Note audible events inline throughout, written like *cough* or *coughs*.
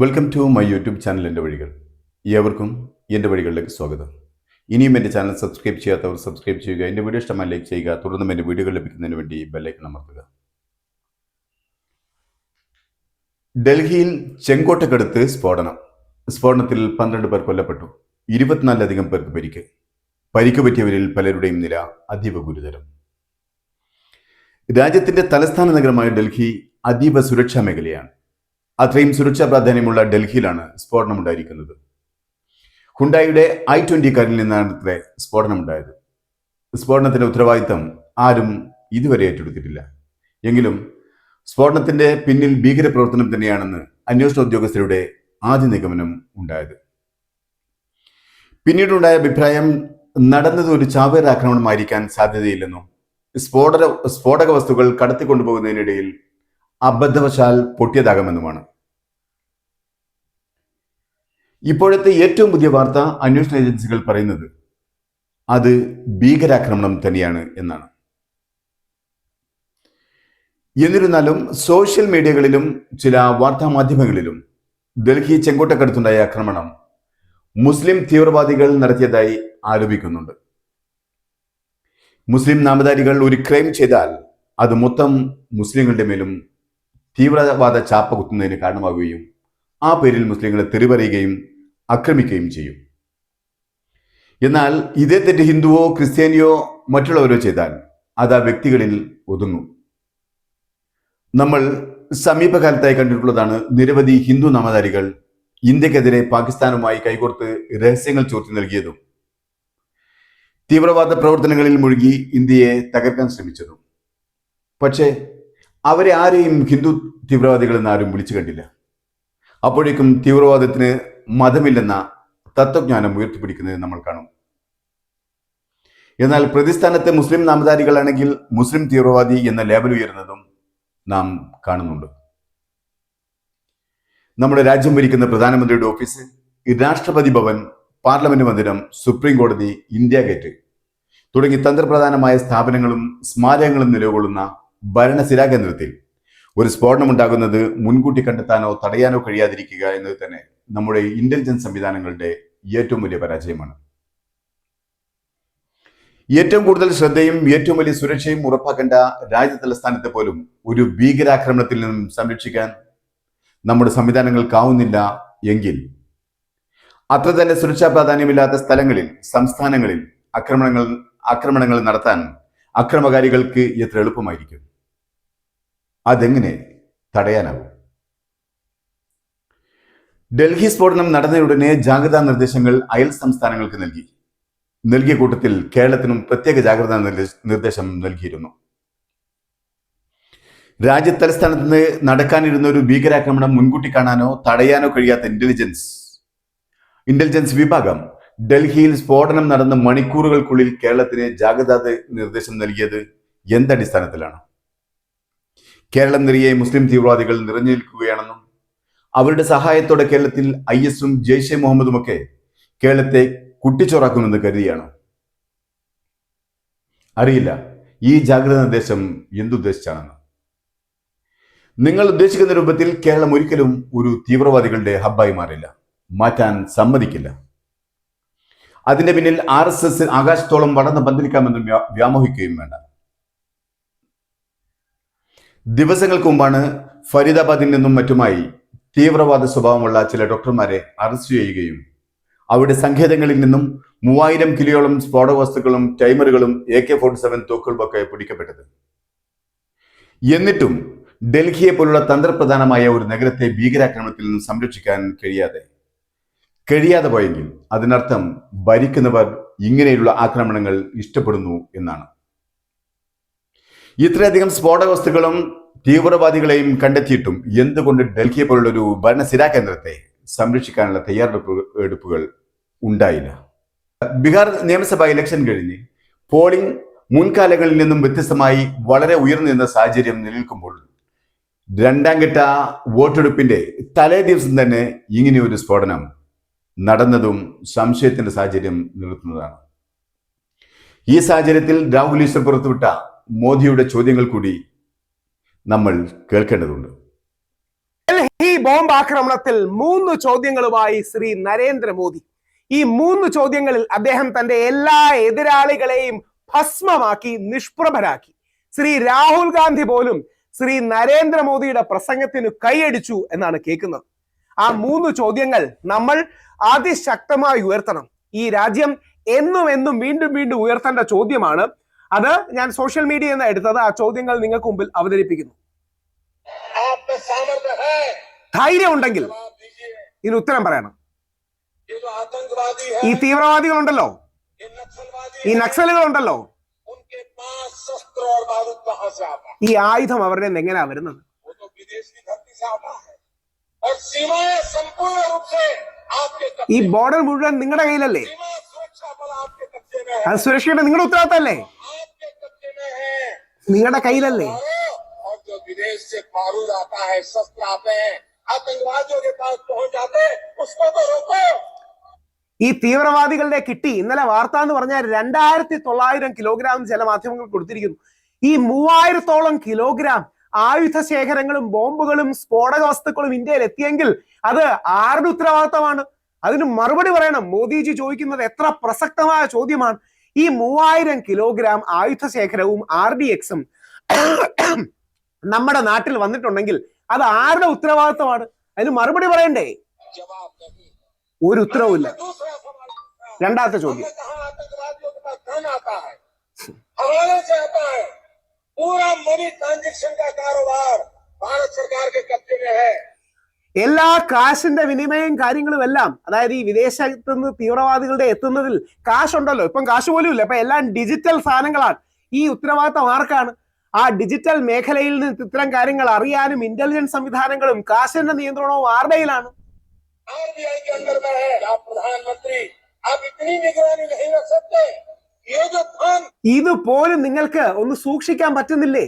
Welcome to my YouTube channel എന്റെ വഴികൾ. ഏവർക്കും എന്റെ വഴികളിലേക്ക് സ്വാഗതം. ഇനിയും എന്റെ ചാനൽ സബ്സ്ക്രൈബ് ചെയ്യാത്തവർ സബ്സ്ക്രൈബ് ചെയ്യുക എന്റെ വീഡിയോ ഇഷ്ടമായി ലൈക്ക് ചെയ്യുക തുടർന്നും എന്റെ വീഡിയോകൾ ലഭിക്കുന്നതിന് വേണ്ടി ബെല്ലൈക്കൺ അമർത്തുക. ഡൽഹിയിൽ ചെങ്കോട്ടക്കടുത്ത് സ്ഫോടനം. സ്ഫോടനത്തിൽ പന്ത്രണ്ട് പേർ കൊല്ലപ്പെട്ടു ഇരുപത്തിനാലിലധികം പേർക്ക് പരിക്ക്. പരിക്ക് പറ്റിയവരിൽ പലരുടെയും നില അതീവ ഗുരുതരം. രാജ്യത്തിന്റെ തലസ്ഥാന നഗരമായ ഡൽഹി അതീവ സുരക്ഷാ മേഖലയാണ്. അത്രയും സുരക്ഷാ പ്രാധാന്യമുള്ള ഡൽഹിയിലാണ് സ്ഫോടനമുണ്ടായിരിക്കുന്നത്. ഹുണ്ടായിയുടെ ഐ ട്വന്റി കാറിൽ നിന്നാണ് ഇത്രേ സ്ഫോടനമുണ്ടായത്. സ്ഫോടനത്തിന്റെ ഉത്തരവാദിത്തം ആരും ഇതുവരെ ഏറ്റെടുത്തിട്ടില്ല. എങ്കിലും സ്ഫോടനത്തിന്റെ പിന്നിൽ ഭീകരപ്രവർത്തനം തന്നെയാണെന്ന് അന്വേഷണ ഉദ്യോഗസ്ഥരുടെ ആദ്യ നിഗമനം ഉണ്ടായത്. പിന്നീടുണ്ടായ അഭിപ്രായം നടന്നത് ഒരു ചാവേർ ആക്രമണമായിരിക്കാൻ സാധ്യതയില്ലെന്നും സ്ഫോടന സ്ഫോടക വസ്തുക്കൾ കടത്തിക്കൊണ്ടുപോകുന്നതിനിടയിൽ അബദ്ധവശാൽ പൊട്ടിയതാകാമെന്നുമാണ്. ഇപ്പോഴത്തെ ഏറ്റവും പുതിയ വാർത്ത അന്വേഷണ ഏജൻസികൾ പറയുന്നത് അത് ഭീകരാക്രമണം തന്നെയാണ് എന്നാണ്. എന്നിരുന്നാലും സോഷ്യൽ മീഡിയകളിലും ചില വാർത്താ മാധ്യമങ്ങളിലും ഡൽഹി ചെങ്കോട്ടക്കടുത്തുണ്ടായ ആക്രമണം മുസ്ലിം തീവ്രവാദികൾ നടത്തിയതായി ആരോപിക്കുന്നുണ്ട്. മുസ്ലിം നാമധാരികൾ ഒരു ക്രൈം ചെയ്താൽ അത് മൊത്തം മുസ്ലിങ്ങളുടെ മേലും തീവ്രവാദ ചാപ്പ കുത്തുന്നതിന് കാരണമാകുകയും ആ പേരിൽ മുസ്ലിങ്ങളെ തെറിപറയുകയും ആക്രമിക്കുകയും ചെയ്യും. എന്നാൽ ഇതേ തെറ്റ് ഹിന്ദുവോ ക്രിസ്ത്യാനിയോ മറ്റുള്ളവരോ ചെയ്താൽ അത് ആ വ്യക്തികളിൽ ഒതുങ്ങും. നമ്മൾ സമീപകാലത്തായി കണ്ടിട്ടുള്ളതാണ് നിരവധി ഹിന്ദു നാമധാരികൾ ഇന്ത്യക്കെതിരെ പാകിസ്ഥാനുമായി കൈകോർത്ത് രഹസ്യങ്ങൾ ചോർത്തി നൽകിയതും തീവ്രവാദ പ്രവർത്തനങ്ങളിൽ മുഴുകി ഇന്ത്യയെ തകർക്കാൻ ശ്രമിച്ചതും. പക്ഷേ അവരെ ആരെയും ഹിന്ദു തീവ്രവാദികളെന്ന് ആരും വിളിച്ചു കണ്ടില്ല. അപ്പോഴേക്കും തീവ്രവാദത്തിന് മതമില്ലെന്ന തത്വജ്ഞാനം ഉയർത്തിപ്പിടിക്കുന്നത് നമ്മൾ കാണും. എന്നാൽ പ്രതിസ്ഥാനത്തെ മുസ്ലിം നാമധാരികളാണെങ്കിൽ മുസ്ലിം തീവ്രവാദി എന്ന ലേബൽ ഉയരുന്നതും നാം കാണുന്നുണ്ട്. നമ്മുടെ രാജ്യം ഭരിക്കുന്ന പ്രധാനമന്ത്രിയുടെ ഓഫീസ് രാഷ്ട്രപതി ഭവൻ പാർലമെന്റ് മന്ദിരം സുപ്രീം കോടതി ഇന്ത്യ ഗേറ്റ് തുടങ്ങി തന്ത്രപ്രധാനമായ സ്ഥാപനങ്ങളും സ്മാരകങ്ങളും നിലകൊള്ളുന്ന ഭരണസിരാ കേന്ദ്രത്തിൽ ഒരു സ്ഫോടനമുണ്ടാകുന്നത് മുൻകൂട്ടി കണ്ടെത്താനോ തടയാനോ കഴിയാതിരിക്കുക എന്നത് തന്നെ നമ്മുടെ ഇന്റലിജൻസ് സംവിധാനങ്ങളുടെ ഏറ്റവും വലിയ പരാജയമാണ്. ഏറ്റവും കൂടുതൽ ശ്രദ്ധയും ഏറ്റവും വലിയ സുരക്ഷയും ഉറപ്പാക്കേണ്ട രാജ്യതലസ്ഥാനത്തെ പോലും ഒരു ഭീകരാക്രമണത്തിൽ നിന്നും സംരക്ഷിക്കാൻ നമ്മുടെ സംവിധാനങ്ങൾക്കാവുന്നില്ല എങ്കിൽ അത്ര തന്നെ സുരക്ഷാ പ്രാധാന്യമില്ലാത്ത സ്ഥലങ്ങളിൽ സംസ്ഥാനങ്ങളിൽ ആക്രമണങ്ങൾ ആക്രമണങ്ങൾ നടത്താൻ അക്രമകാരികൾക്ക് എത്ര എളുപ്പമായിരിക്കും? അതെങ്ങനെ തടയാനാകും? ഡൽഹി സ്ഫോടനം നടന്നയുടനെ ജാഗ്രതാ നിർദ്ദേശങ്ങൾ അയൽ സംസ്ഥാനങ്ങൾക്ക് നൽകി. നൽകിയ കൂട്ടത്തിൽ കേരളത്തിനും പ്രത്യേക ജാഗ്രതാ നിർദ്ദേശം നൽകിയിരുന്നു. രാജ്യതലസ്ഥാനത്ത് നിന്ന് നടക്കാനിരുന്ന ഒരു ഭീകരാക്രമണം മുൻകൂട്ടി കാണാനോ തടയാനോ കഴിയാത്ത ഇന്റലിജൻസ് ഇന്റലിജൻസ് വിഭാഗം ഡൽഹിയിൽ സ്ഫോടനം നടന്ന മണിക്കൂറുകൾക്കുള്ളിൽ കേരളത്തിന് ജാഗ്രതാ നിർദ്ദേശം നൽകിയത് എന്തടിസ്ഥാനത്തിലാണ് കേരളം നിറയെ മുസ്ലിം തീവ്രവാദികൾ നിറഞ്ഞു നിൽക്കുകയാണെന്നും അവരുടെ സഹായത്തോടെ കേരളത്തിൽ ഐ എസും ജെയ്ഷെ മുഹമ്മദുമൊക്കെ കേരളത്തെ കുട്ടിച്ചോറാക്കുമെന്ന് കരുതിയാണ്. അറിയില്ല ഈ ജാഗ്രത നിർദ്ദേശം എന്തുദ്ദേശിച്ചാണെന്ന്. നിങ്ങൾ ഉദ്ദേശിക്കുന്ന രൂപത്തിൽ കേരളം ഒരിക്കലും ഒരു തീവ്രവാദികളുടെ ഹബ്ബായി മാറില്ല. മാറ്റാൻ സമ്മതിക്കില്ല. അതിന്റെ പിന്നിൽ ആർ എസ് എസ് ആകാശത്തോളം വളർന്ന് പന്തിരിക്കാമെന്നും വ്യാ- വ്യാമോഹിക്കുകയും വേണ്ട. ദിവസങ്ങൾക്ക് മുമ്പാണ് ഫരീദാബാദിൽ നിന്നും മറ്റുമായി തീവ്രവാദ സ്വഭാവമുള്ള ചില ഡോക്ടർമാരെ അറസ്റ്റ് ചെയ്യുകയും അവിടെ സങ്കേതങ്ങളിൽ നിന്നും മൂവായിരം കിലോയോളം സ്ഫോടക വസ്തുക്കളും ടൈമറുകളും എ കെ ഫോർട്ടി സെവൻ തോക്കുകളുമൊക്കെ പിടിക്കപ്പെട്ടത്. എന്നിട്ടും ഡൽഹിയെ പോലുള്ള തന്ത്രപ്രധാനമായ ഒരു നഗരത്തെ ഭീകരാക്രമണത്തിൽ നിന്നും സംരക്ഷിക്കാൻ കഴിയാതെ. കഴിയാതെ പോയെങ്കിൽ അതിനർത്ഥം ഭരിക്കുന്നവർ ഇങ്ങനെയുള്ള ആക്രമണങ്ങൾ ഇഷ്ടപ്പെടുന്നു എന്നാണ്. ഇത്രയധികം സ്ഫോടക വസ്തുക്കളും തീവ്രവാദികളെയും കണ്ടെത്തിയിട്ടും എന്തുകൊണ്ട് ഡൽഹിയെ പോലുള്ള ഒരു ഭരണസിരാ കേന്ദ്രത്തെ സംരക്ഷിക്കാനുള്ള തയ്യാറെടുപ്പ് എടുപ്പുകൾ ഉണ്ടായില്ല? ബീഹാർ നിയമസഭാ ഇലക്ഷൻ കഴിഞ്ഞ് പോളിംഗ് മുൻകാലങ്ങളിൽ നിന്നും വ്യത്യസ്തമായി വളരെ ഉയർന്നു നിന്ന സാഹചര്യം നിലനിൽക്കുമ്പോൾ രണ്ടാം ഘട്ട വോട്ടെടുപ്പിന്റെ തലേ ദിവസം തന്നെ ഇങ്ങനെയൊരു സ്ഫോടനം നടന്നതും സംശയത്തിന്റെ സാഹചര്യം നിർത്തുന്നതാണ് ഈ സാഹചര്യത്തിൽ രാഹുൽ ഈശ്വർ പുറത്തുവിട്ട മോദിയുടെ ചോദ്യങ്ങൾ കൂടി നമ്മൾ കേൾക്കേണ്ടതുണ്ട്. ഡൽഹി ബോംബ് ആക്രമണത്തിൽ മൂന്ന് ചോദ്യങ്ങളുമായി ശ്രീ നരേന്ദ്രമോദി. ഈ മൂന്ന് ചോദ്യങ്ങളിൽ അദ്ദേഹം തന്റെ എല്ലാ എതിരാളികളെയും ഭസ്മമാക്കി നിഷ്പ്രഭരാക്കി. ശ്രീ രാഹുൽ ഗാന്ധി പോലും ശ്രീ നരേന്ദ്രമോദിയുടെ പ്രസംഗത്തിന് കൈയടിച്ചു എന്നാണ് കേൾക്കുന്നത്. ആ മൂന്ന് ചോദ്യങ്ങൾ നമ്മൾ അതിശക്തമായി ഉയർത്തണം. ഈ രാജ്യം എന്നും എന്നും വീണ്ടും വീണ്ടും ഉയർത്തേണ്ട ചോദ്യമാണ് അത് ഞാൻ സോഷ്യൽ മീഡിയയിൽ നിന്ന് എടുത്തത് ആ ചോദ്യങ്ങൾ നിങ്ങൾക്ക് മുമ്പിൽ അവതരിപ്പിക്കുന്നു. ധൈര്യം ഉണ്ടെങ്കിൽ ഇതിന് ഉത്തരം പറയണം. ഈ തീവ്രവാദികളുണ്ടല്ലോ. ഈ നക്സലുകളുണ്ടല്ലോ. ഈ ആയുധം അവരുടെ നിന്ന് എങ്ങനെയാ വരുന്നത്? ഈ ബോർഡർ മുഴുവൻ നിങ്ങളുടെ കയ്യിലല്ലേ? അത് സുരക്ഷയുടെ നിങ്ങളുടെ ഉത്തരവാദിത്തമല്ലേ? നിങ്ങളുടെ കയ്യിലല്ലേ? ഈ തീവ്രവാദികളുടെ കിട്ടി. ഇന്നലെ വാർത്ത എന്ന് പറഞ്ഞാൽ രണ്ടായിരത്തി തൊള്ളായിരം കിലോഗ്രാം ചില മാധ്യമങ്ങൾ കൊടുത്തിരിക്കുന്നു. ഈ മൂവായിരത്തോളം കിലോഗ്രാം ആയുധ ശേഖരങ്ങളും ബോംബുകളും സ്ഫോടക വസ്തുക്കളും ഇന്ത്യയിൽ എത്തിയെങ്കിൽ അത് ആരുടെ ഉത്തരവാദിത്തമാണ്? അതിന് മറുപടി പറയണം. മോദിജി ചോദിക്കുന്നത് എത്ര പ്രസക്തമായ ചോദ്യമാണ്. ഈ മൂവായിരം കിലോഗ്രാം ആയുധ ശേഖരവും ആർ ഡി എക്സും *coughs* നമ്മുടെ നാട്ടിൽ വന്നിട്ടുണ്ടെങ്കിൽ അത് ആരുടെ ഉത്തരവാദിത്തമാണ് അതിന് മറുപടി പറയണ്ടേ जवाब नहीं ഒരു ഉത്തരവുമില്ല दूसरा सवाल पूछा। രണ്ടാമത്തെ ചോദ്യം हमने कहा आतंकवादियों के पास धन आता है हवाले से आता है पूरा मनी ट्रांजेक्शन का कारोबार भारत सरकार के कब्जे में है എല്ലാ കാശിന്റെ വിനിമയം കാര്യങ്ങളും എല്ലാം അതായത് ഈ വിദേശത്ത് നിന്ന് തീവ്രവാദികളുടെ എത്തുന്നതിൽ കാശ് ഉണ്ടല്ലോ ഇപ്പം കാശ് പോലും ഇല്ല. അപ്പൊ എല്ലാം ഡിജിറ്റൽ സാധനങ്ങളാണ്. ഈ ഉത്തരവാദിത്തം ആർക്കാണ്? ആ ഡിജിറ്റൽ മേഖലയിൽ നിന്ന് ഇത്തരം കാര്യങ്ങൾ അറിയാനും ഇന്റലിജൻസ് സംവിധാനങ്ങളും കാശിന്റെ നിയന്ത്രണവും ആർ ഇതുപോലും നിങ്ങൾക്ക് ഒന്ന് സൂക്ഷിക്കാൻ പറ്റുന്നില്ലേ?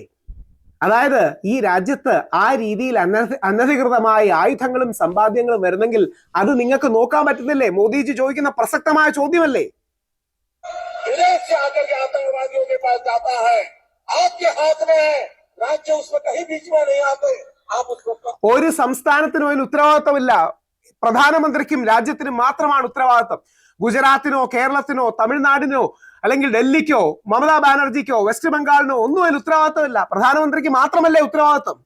അതായത് ഈ രാജ്യത്ത് ആ രീതിയിൽ അനധികൃതമായ ആയുധങ്ങളും സമ്പാദ്യങ്ങളും വരുന്നെങ്കിൽ അത് നിങ്ങൾക്ക് നോക്കാൻ പറ്റുന്നില്ലേ മോദിജി ചോദിക്കുന്ന പ്രസക്തമായ ചോദ്യമല്ലേ? ഒരു സംസ്ഥാനത്തിനും അതിന് ഉത്തരവാദിത്തമില്ല പ്രധാനമന്ത്രിക്കും രാജ്യത്തിനും മാത്രമാണ് ഉത്തരവാദിത്തം ഗുജറാത്തിനോ കേരളത്തിനോ തമിഴ്നാടിനോ അല്ലെങ്കിൽ ഡൽഹിക്കോ മമതാ ബാനർജിക്കോ വെസ്റ്റ് ബംഗാളിനോ ഒന്നും അതിൽ ഉത്തരവാദിത്തമില്ല പ്രധാനമന്ത്രിക്ക് മാത്രമല്ലേ ഉത്തരവാദിത്തം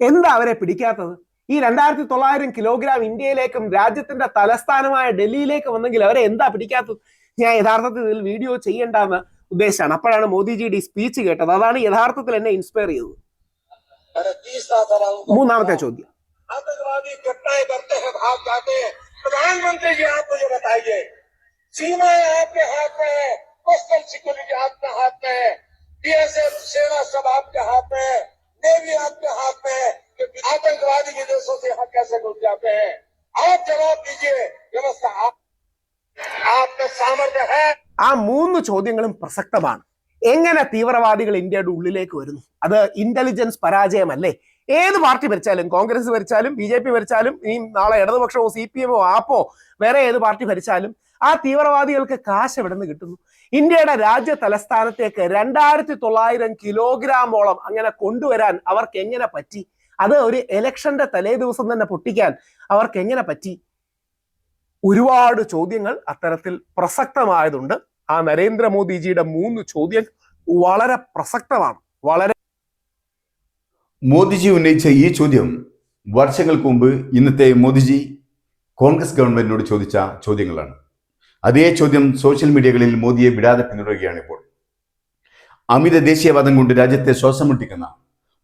എന്താ അവരെ പിടിക്കാത്തത്? ഈ രണ്ടായിരത്തി തൊള്ളായിരം കിലോഗ്രാം ഇന്ത്യയിലേക്കും രാജ്യത്തിന്റെ തലസ്ഥാനമായ ഡൽഹിയിലേക്ക് വന്നെങ്കിൽ അവരെ എന്താ പിടിക്കാത്തത്? ഞാൻ യഥാർത്ഥത്തിൽ ഇതിൽ വീഡിയോ ചെയ്യേണ്ടെന്ന് ഉദ്ദേശമാണ് അപ്പോഴാണ് മോദിജിയുടെ ഈ സ്പീച്ച് കേട്ടത്. അതാണ് യഥാർത്ഥത്തിൽ എന്നെ ഇൻസ്പയർ ചെയ്തത്. മൂന്നാമത്തെ ചോദ്യം. आतंकवादी घटनाएं करते हैं भाग जाते हैं प्रधानमंत्री जी आप मुझे बताइए सीमाएं आपके हाथ में है कोस्टल सिक्योरिटी आपके हाथ में है बीएसएफ सेना सब आपके हाथ में है नेवी आपके हाथ में है कि आतंकवादी विदेशों से यहाँ कैसे घुस जाते हैं आप जवाब दीजिए व्यवस्था आप आप में सामर्थ्य है ആ മൂന്ന് ചോദ്യങ്ങളും പ്രസക്തമാണ് എങ്ങനെ തീവ്രവാദികൾ ഇന്ത്യയുടെ ഉള്ളിലേക്ക് വരുന്നു അത് ഇന്റലിജൻസ് പരാജയമല്ലേ ഏത് പാർട്ടി ഭരിച്ചാലും കോൺഗ്രസ് ഭരിച്ചാലും ബി ജെ പി ഭരിച്ചാലും ഈ നാളെ ഇടതുപക്ഷമോ സി പി എമ്മോ ആപ്പോ വേറെ ഏത് പാർട്ടി ഭരിച്ചാലും ആ തീവ്രവാദികൾക്ക് കാശ് എവിടെ നിന്ന് കിട്ടുന്നു? ഇന്ത്യയുടെ രാജ്യ തലസ്ഥാനത്തേക്ക് രണ്ടായിരത്തി തൊള്ളായിരം കിലോഗ്രാമോളം അങ്ങനെ കൊണ്ടുവരാൻ അവർക്ക് എങ്ങനെ പറ്റി? അത് ഒരു ഇലക്ഷന്റെ തലേ ദിവസം തന്നെ പൊട്ടിക്കാൻ അവർക്ക് എങ്ങനെ പറ്റി? ഒരുപാട് ചോദ്യങ്ങൾ അത്തരത്തിൽ പ്രസക്തമായതുണ്ട്. ആ നരേന്ദ്രമോദിജിയുടെ മൂന്ന് ചോദ്യം വളരെ പ്രസക്തമാണ്. വളരെ മോദിജി ഉന്നയിച്ച ഈ ചോദ്യം വർഷങ്ങൾക്ക് മുമ്പ് ഇന്നത്തെ മോദിജി കോൺഗ്രസ് ഗവൺമെന്റിനോട് ചോദിച്ച ചോദ്യങ്ങളാണ്. അതേ ചോദ്യം സോഷ്യൽ മീഡിയകളിൽ മോദിയെ വിടാതെ പിന്തുടരുകയാണ് ഇപ്പോൾ. അമിത ദേശീയവാദം കൊണ്ട് രാജ്യത്തെ ശ്വാസം മുട്ടിക്കുന്ന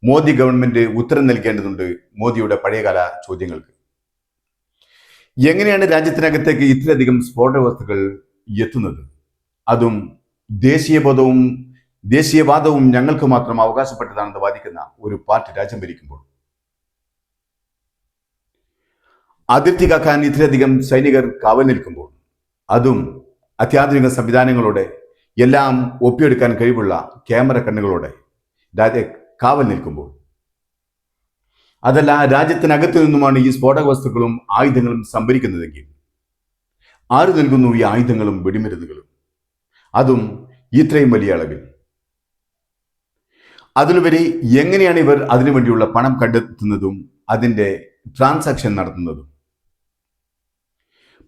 മോദി ഗവൺമെന്റ് ഉത്തരം നൽകേണ്ടതുണ്ട് മോദിയുടെ പഴയകാല ചോദ്യങ്ങൾക്ക്. എങ്ങനെയാണ് രാജ്യത്തിനകത്തേക്ക് ഇത്രയധികം സ്ഫോടക വസ്തുക്കൾ എത്തുന്നത്? അതും ദേശീയബോധവും ദേശീയവാദവും ഞങ്ങൾക്ക് മാത്രം അവകാശപ്പെട്ടതാണെന്ന് വാദിക്കുന്ന ഒരു പാർട്ടി രാജ്യം ഭരിക്കുമ്പോൾ. അതിർത്തി കാക്കാൻ ഇത്രയധികം സൈനികർ കാവൽ നിൽക്കുമ്പോൾ അതും അത്യാധുനിക സംവിധാനങ്ങളോടെ എല്ലാം ഒപ്പിയെടുക്കാൻ കഴിവുള്ള ക്യാമറ കണ്ണുകളോടെ കാവൽ നിൽക്കുമ്പോൾ. അതല്ല രാജ്യത്തിനകത്തു നിന്നുമാണ് ഈ സ്ഫോടക വസ്തുക്കളും ആയുധങ്ങളും സംഭരിക്കുന്നതെങ്കിൽ ആര് നൽകുന്നു ഈ ആയുധങ്ങളും വെടിമരുന്നുകളും? അതും ഇത്രയും വലിയ അളവിൽ. അതിലുപരി എങ്ങനെയാണ് ഇവർ അതിനുവേണ്ടിയുള്ള പണം കണ്ടെത്തുന്നതും അതിന്റെ ട്രാൻസാക്ഷൻ നടത്തുന്നതും?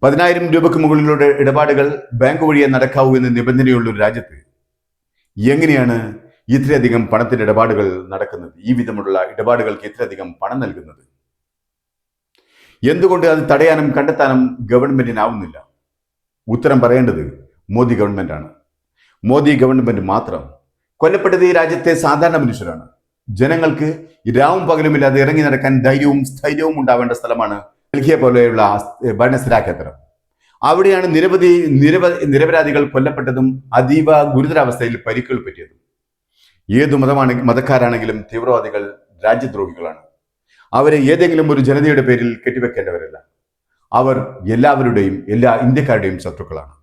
പതിനായിരം രൂപയ്ക്ക് മുകളിലുള്ള ഇടപാടുകൾ ബാങ്ക് വഴിയെ നടക്കാവൂ എന്ന നിബന്ധനയുള്ള ഒരു രാജ്യത്ത് എങ്ങനെയാണ് ഇത്രയധികം പണത്തിന്റെ ഇടപാടുകൾ നടക്കുന്നത്? ഈ വിധമുള്ള ഇടപാടുകൾക്ക് ഇത്രയധികം പണം നൽകുന്നത്? എന്തുകൊണ്ട് അത് തടയാനും കണ്ടെത്താനും ഗവൺമെന്റിനാവുന്നില്ല? ഉത്തരം പറയേണ്ടത് മോദി ഗവൺമെന്റാണ്. മോദി ഗവൺമെന്റ് മാത്രം കൊല്ലപ്പെട്ടത് ഈ രാജ്യത്തെ സാധാരണ മനുഷ്യരാണ്. ജനങ്ങൾക്ക് രാവും പകലുമില്ലാതെ ഇറങ്ങി നടക്കാൻ ധൈര്യവും സ്ഥൈര്യവും ഉണ്ടാവേണ്ട സ്ഥലമാണ് ഡൽഹിയെ പോലെയുള്ള ഭരണസ്ഥിരാ കേന്ദ്രം അവിടെയാണ് നിരവധി നിരവ നിരപരാധികൾ കൊല്ലപ്പെട്ടതും അതീവ ഗുരുതരാവസ്ഥയിൽ പരിക്കുകൾ പറ്റിയതും ഏതു മതമാണ് മതക്കാരാണെങ്കിലും തീവ്രവാദികൾ രാജ്യദ്രോഹികളാണ്. അവരെ ഏതെങ്കിലും ഒരു ജനതയുടെ പേരിൽ കെട്ടിവെക്കേണ്ടവരല്ല. അവർ എല്ലാവരുടെയും എല്ലാ ഇന്ത്യക്കാരുടെയും ശത്രുക്കളാണ്.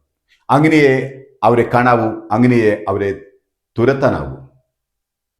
അങ്ങനെയേ അവരെ കാണാവൂ അങ്ങനെയേ അവരെ തുരത്താനാവൂ